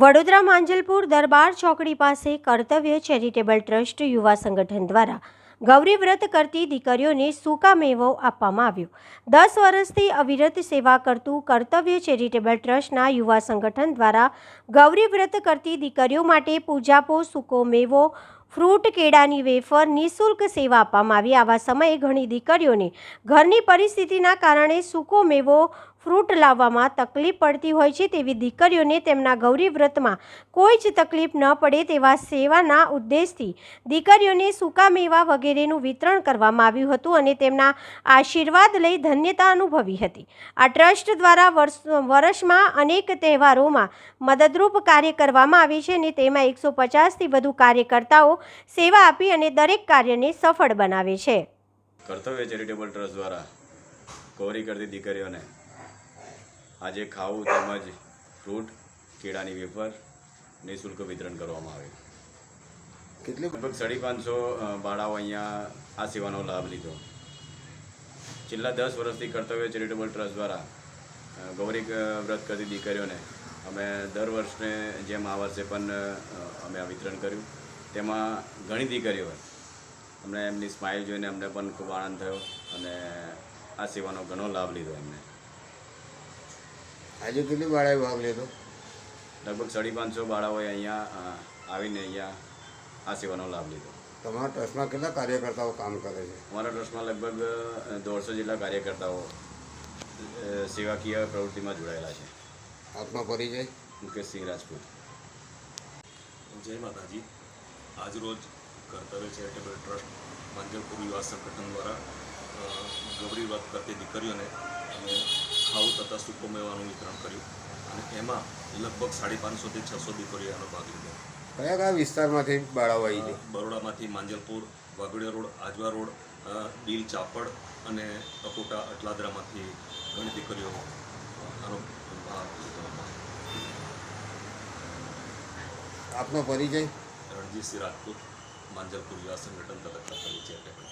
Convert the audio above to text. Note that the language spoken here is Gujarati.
વડોદરા માંજલપુર દરબાર ચોકડી પાસે કર્તવ્ય ચેરિટેબલ ટ્રસ્ટ યુવા સંગઠન દ્વારા ગૌરી વ્રત કરતી દીકરીઓને સૂકા મેવો આપવામાં આવ્યો. દસ વર્ષથી અવિરત સેવા કરતું કર્તવ્ય ચેરિટેબલ ટ્રસ્ટના યુવા સંગઠન દ્વારા ગૌરી વ્રત કરતી દીકરીઓ માટે પૂજાપો, સૂકો મેવો ફ્રૂટ, કેળાની વેફર, નિઃશુલ્ક સેવા આપવામાં આવી. આવા સમયે ઘણી દીકરીઓને ઘરની પરિસ્થિતિના કારણે સૂકો મેવો, ફ્રૂટ લાવવામાં તકલીફ પડતી હોય છે. તેવી દીકરીઓને તેમના ગૌરી વ્રતમાં કોઈ જ તકલીફ ન પડે તેવા સેવાના ઉદ્દેશથી દીકરીઓને સૂકા મેવા વગેરેનું વિતરણ કરવામાં આવ્યું હતું અને તેમના આશીર્વાદ લઈ ધન્યતા અનુભવી હતી. આ ટ્રસ્ટ દ્વારા વર્ષ, વર્ષમાં અનેક તહેવારોમાં મદદરૂપ કાર્ય કરવામાં આવે છે અને તેમાં એકસો પચાસથી વધુ કાર્યકર્તાઓ સેવા આપી અને દરેક કાર્યને સફળ બનાવે છે. કર્તવ્ય ચેરિટેબલ ટ્રસ્ટ દ્વારા ગૌરી કરતી દીકરીઓને આજે ખાવું તેમજ ફ્રૂટ કેળાની વેફર નિઃશુલ્ક વિતરણ કરવામાં આવે. કેટલી લગભગ સાડી પાંચસો બાળાઓ અહીંયા આ સેવાનો લાભ લીધો. છેલ્લા દસ વર્ષથી કર્તવ્ય ચેરિટેબલ ટ્રસ્ટ દ્વારા ગૌરી વ્રત કરતી દીકરીઓને અમે દર વર્ષને જેમ આ વર્ષે પણ અમે આ વિતરણ કર્યું. તેમાં ઘણી દીકરીઓ અમને એમની સ્માઇલ જોઈને અમને પણ ખૂબ આનંદ થયો અને આ સેવાનો ઘણો લાભ લીધો એમને. આજે કેટલી બાળાએ ભાગ લીધો? લગભગ સાડી પાંચસો બાળાઓએ અહીંયા આવીને અહીંયા આ સેવાનો લાભ લીધો. તમારા ટ્રસ્ટમાં કેટલા કાર્યકર્તાઓ કામ કરે છે? અમારા ટ્રસ્ટમાં લગભગ દોઢસો જેટલા કાર્યકર્તાઓ સેવાકીય પ્રવૃત્તિમાં જોડાયેલા છે. આપનો પરિચય? મુકેશ સિંહ રાજપૂત. જય માતાજી. આજરોજ કર્તવ્ય ચેરિટેબલ ટ્રસ્ટ માંજલપુર યુવા સંગઠન દ્વારા ગબરી ગૌરી વ્રત કરતી દીકરીઓને અમે ખાવું તથા સૂકો મેવાનું વિતરણ કર્યું અને એમાં લગભગ સાડી પાંચસોથી છસો દીકરીઓ એનો ભાગ લીધો. કયા કયા વિસ્તારમાંથી બાળાઓ આવી છે બરોડામાંથી માંજલપુર વાઘોડિયા રોડ આજવા રોડ ડીલ ચાપડ અને અકોટા અટલાદરામાંથી ઘણી દીકરીઓ આનો ભાગ લીધો. આપનો પરિચય? રણજીતસિંહ રાજપૂત માંજલપુર યુવા સંગઠન તથા કર્તવ્ય ચેરિટેબલ ટ્રસ્ટ